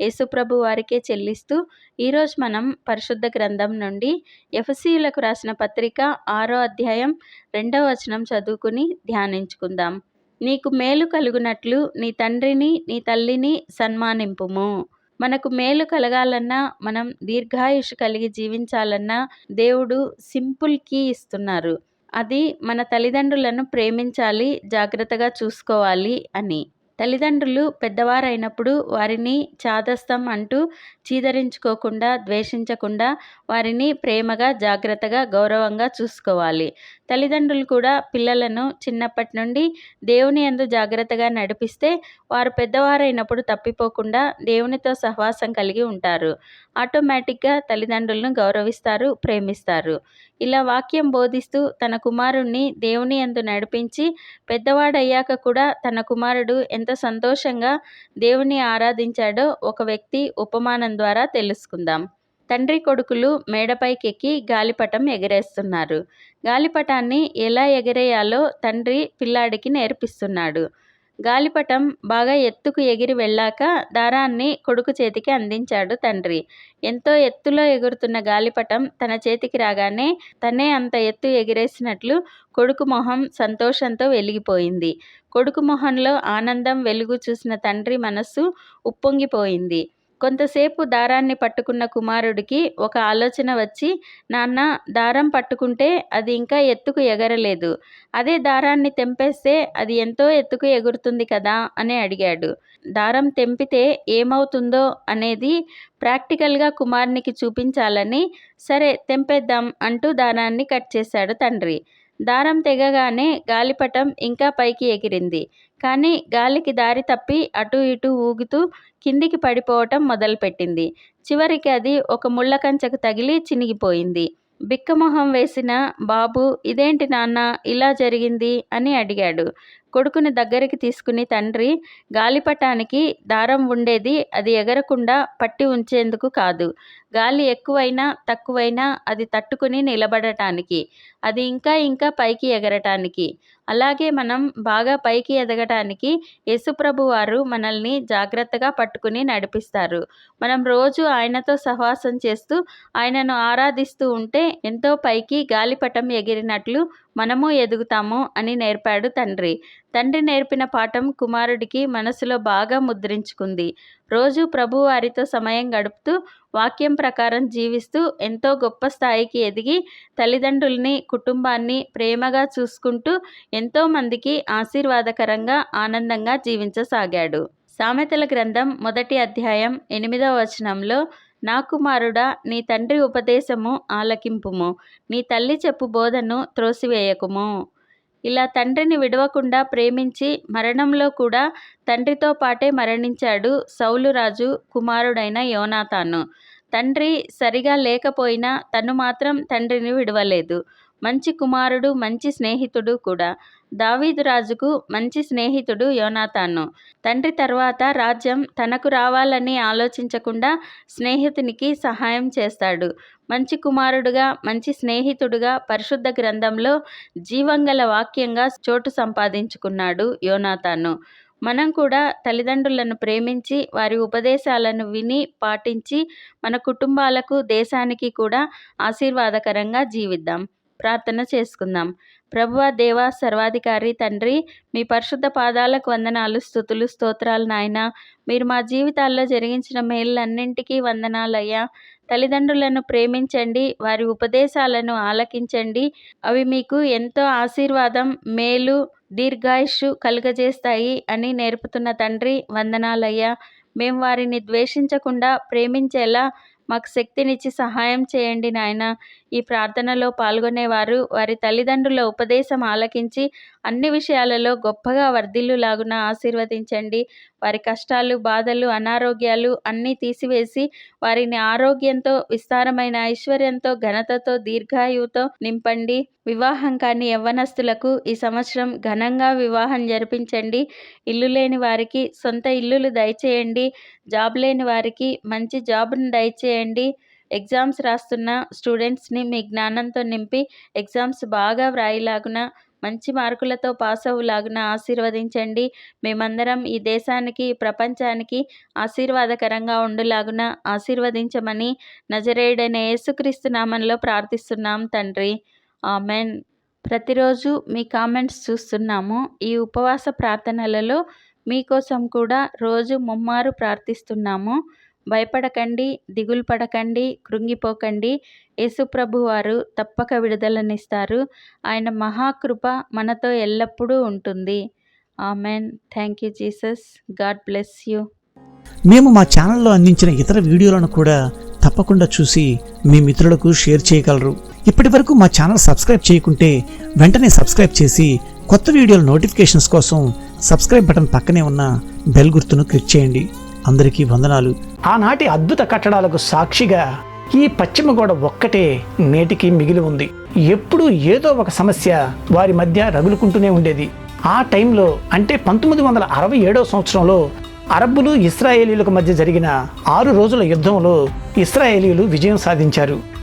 యేసుప్రభు వారికే చెల్లిస్తూ ఈరోజు మనం పరిశుద్ధ గ్రంథం నుండి ఎఫ్సీలకు రాసిన పత్రిక ఆరో అధ్యాయం రెండవ వచనం చదువుకుని ధ్యానించుకుందాం. నీకు మేలు కలుగునట్లు నీ తండ్రిని నీ తల్లిని సన్మానింపుము. మనకు మేలు కలగాలన్నా మనం దీర్ఘాయుష్ కలిగి జీవించాలన్నా దేవుడు సింపుల్ కీ ఇస్తున్నారు. అది మన తల్లిదండ్రులను ప్రేమించాలి జాగ్రత్తగా చూసుకోవాలి అని. తల్లిదండ్రులు పెద్దవారైనప్పుడు వారిని చాదస్తం అంటూ చీదరించుకోకుండా ద్వేషించకుండా వారిని ప్రేమగా జాగ్రత్తగా గౌరవంగా చూసుకోవాలి. తల్లిదండ్రులు కూడా పిల్లలను చిన్నప్పటి నుండి దేవుని యందు జాగ్రత్తగా నడిపిస్తే వారు పెద్దవారైనప్పుడు తప్పిపోకుండా దేవునితో సహవాసం కలిగి ఉంటారు. ఆటోమేటిక్గా తల్లిదండ్రులను గౌరవిస్తారు ప్రేమిస్తారు. ఇలా వాక్యం బోధిస్తూ తన కుమారుణ్ణి దేవుని యందు నడిపించి పెద్దవాడయ్యాక కూడా తన కుమారుడు ఎంత ఎంత సంతోషంగా దేవుని ఆరాధించాడో ఒక వ్యక్తి ఉపమానం ద్వారా తెలుసుకుందాం. తండ్రి కొడుకులు మేడపైకెక్కి గాలిపటం ఎగరేస్తున్నారు. గాలిపటాన్ని ఎలా ఎగరేయాలో తండ్రి పిల్లాడికి నేర్పిస్తున్నాడు. గాలిపటం బాగా ఎత్తుకు ఎగిరి వెళ్ళాక దారాన్ని కొడుకు చేతికి అందించాడు తండ్రి. ఎంతో ఎత్తులో ఎగురుతున్న గాలిపటం తన చేతికి రాగానే తనే అంత ఎత్తు ఎగిరేసినట్లు కొడుకు మొహం సంతోషంతో వెలిగిపోయింది. కొడుకు మొహంలో ఆనందం వెలుగు చూసిన తండ్రి మనస్సు ఉప్పొంగిపోయింది. కొంతసేపు దారాన్ని పట్టుకున్న కుమారుడికి ఒక ఆలోచన వచ్చి నాన్న దారం పట్టుకుంటే అది ఇంకా ఎత్తుకు ఎగరలేదు. అదే దారాన్ని తెంపేస్తే అది ఎంతో ఎత్తుకు ఎగురుతుంది కదా? అని అడిగాడు. దారం తెంపితే ఏమవుతుందో అనేది ప్రాక్టికల్గా కుమారునికి చూపించాలని సరే తెంపేద్దాం అంటూ దారాన్ని కట్ చేశాడు తండ్రి. దారం తెగగానే గాలిపటం ఇంకా పైకి ఎగిరింది. కానీ గాలికి దారి తప్పి అటు ఇటు ఊగుతూ కిందికి పడిపోవటం మొదలుపెట్టింది. చివరికి అది ఒక ముళ్ళ కంచెకు తగిలి చినిగిపోయింది. బిక్కమొహం వేసిన బాబు ఇదేంటి నాన్న ఇలా జరిగింది? అని అడిగాడు. కొడుకుని దగ్గరికి తీసుకుని తండ్రి గాలిపటానికి దారం ఉండేది అది ఎగరకుండా పట్టి ఉంచేందుకు కాదు. గాలి ఎక్కువైనా తక్కువైనా అది తట్టుకుని నిలబడటానికి అది ఇంకా ఇంకా పైకి ఎగరటానికి. అలాగే మనం బాగా పైకి ఎదగటానికి యేసుప్రభు వారు మనల్ని జాగ్రత్తగా పట్టుకుని నడిపిస్తారు. మనం రోజు ఆయనతో సహవాసం చేస్తూ ఆయనను ఆరాధిస్తూ ఉంటే ఎంతో పైకి గాలిపటం ఎగిరినట్లు మనము ఎదుగుతాము అని నేర్పాడు తండ్రి. తండ్రి నేర్పిన పాఠం కుమారుడికి మనసులో బాగా ముద్రించుకుంది. రోజు ప్రభు వారితో సమయం గడుపుతూ వాక్యం ప్రకారం జీవిస్తూ ఎంతో గొప్ప స్థాయికి ఎదిగి తల్లిదండ్రుల్ని కుటుంబాన్ని ప్రేమగా చూసుకుంటూ ఎంతోమందికి ఆశీర్వాదకరంగా ఆనందంగా జీవించసాగాడు. సామెతల గ్రంథం మొదటి అధ్యాయం ఎనిమిదవ వచనంలో నా కుమారుడా నీ తండ్రి ఉపదేశము ఆలకింపుము. నీ తల్లి చెప్పు బోధను త్రోసివేయకుము. ఇలా తండ్రిని విడవకుండా ప్రేమించి మరణంలో కూడా తండ్రితో పాటే మరణించాడు సౌలురాజు కుమారుడైన యోనాతాను. తండ్రి సరిగా లేకపోయినా తను మాత్రం తండ్రిని విడవలేదు. మంచి కుమారుడు మంచి స్నేహితుడు కూడా. దావీదు రాజుకు మంచి స్నేహితుడు యోనాతాను. తండ్రి తర్వాత రాజ్యం తనకు రావాలని ఆలోచించకుండా స్నేహితునికి సహాయం చేస్తాడు. మంచి కుమారుడుగా మంచి స్నేహితుడుగా పరిశుద్ధ గ్రంథంలో జీవంగల వాక్యంగా చోటు సంపాదించుకున్నాడు యోనాతాను. మనం కూడా తల్లిదండ్రులను ప్రేమించి వారి ఉపదేశాలను విని పాటించి మన కుటుంబాలకు దేశానికి కూడా ఆశీర్వాదకరంగా జీవిద్దాం. ప్రార్థన చేసుకుందాం. ప్రభువ దేవ సర్వాధికారి తండ్రి మీ పరిశుద్ధ పాదాలకు వందనాలు స్థుతులు స్తోత్రాలు నాయన. మీరు మా జీవితాల్లో జరిగించిన మేళ్ళన్నింటికీ వందనాలయ్యా. తల్లిదండ్రులను ప్రేమించండి వారి ఉపదేశాలను ఆలకించండి. అవి మీకు ఎంతో ఆశీర్వాదం మేలు దీర్ఘాయుషు కలుగజేస్తాయి అని నేర్పుతున్న తండ్రి వందనాలయ్యా. మేము వారిని ద్వేషించకుండా ప్రేమించేలా మాకు శక్తినిచ్చి సహాయం చేయండి నాయన. ఈ ప్రార్థనలో పాల్గొనేవారు వారి తల్లిదండ్రుల ఉపదేశం ఆలకించి అన్ని విషయాలలో గొప్పగా వర్ధిల్లులాగున ఆశీర్వదించండి. వారి కష్టాలు బాధలు అనారోగ్యాలు అన్నీ తీసివేసి వారిని ఆరోగ్యంతో విస్తారమైన ఐశ్వర్యంతో ఘనతతో దీర్ఘాయువుతో నింపండి. వివాహం కాని యవ్వనస్తులకు ఈ సంవత్సరం ఘనంగా వివాహం జరిపించండి. ఇల్లు లేని వారికి సొంత ఇల్లులు దయచేయండి. జాబ్ లేని వారికి మంచి జాబ్ను దయచేయండి. ఎగ్జామ్స్ రాస్తున్న స్టూడెంట్స్ని మీ జ్ఞానంతో నింపి ఎగ్జామ్స్ బాగా వ్రాయిలాగున మంచి మార్కులతో పాస్ అవ్వలాగున ఆశీర్వదించండి. మేమందరం ఈ దేశానికి ప్రపంచానికి ఆశీర్వాదకరంగా ఉండులాగున ఆశీర్వదించమని నజరేయుడైన యేసుక్రీస్తు నామంలో ప్రార్థిస్తున్నాం తండ్రి. ఆమెన్. ప్రతిరోజు మీ కామెంట్స్ చూస్తున్నాము. ఈ ఉపవాస ప్రార్థనలలో మీకోసం కూడా రోజు ముమ్మారు ప్రార్థిస్తున్నాము. భయపడకండి దిగులు పడకండి కృంగిపోకండి. యేసుప్రభు వారు తప్పక విడుదలనిస్తారు. ఆయన మహాకృప మనతో ఎల్లప్పుడూ ఉంటుంది. Amen. Thank you Jesus. God bless you. మేము మా ఛానల్లో అందించిన ఇతర వీడియోలను కూడా తప్పకుండా చూసి మీ మిత్రులకు షేర్ చేయగలరు. ఇప్పటి వరకు మా ఛానల్ సబ్స్క్రైబ్ చేయకుంటే వెంటనే సబ్స్క్రైబ్ చేసి కొత్త వీడియోల నోటిఫికేషన్స్ కోసం సబ్స్క్రైబ్ బటన్ పక్కనే ఉన్న బెల్ గుర్తును క్లిక్ చేయండి. అందరికీ వందనాలు. ఆనాటి అద్భుత కట్టడాలకు సాక్షిగా ఈ పశ్చిమ గోడ ఒక్కటే నేటికి మిగిలి ఉంది. ఎప్పుడూ ఏదో ఒక సమస్య వారి మధ్య రగులుకుంటూనే ఉండేది. ఆ టైంలో అంటే పంతొమ్మిది వందల అరవై ఏడవ సంవత్సరంలో అరబ్బులు ఇస్రాయేలీలకు మధ్య జరిగిన ఆరు రోజుల యుద్ధంలో ఇస్రాయేలీలు విజయం సాధించారు.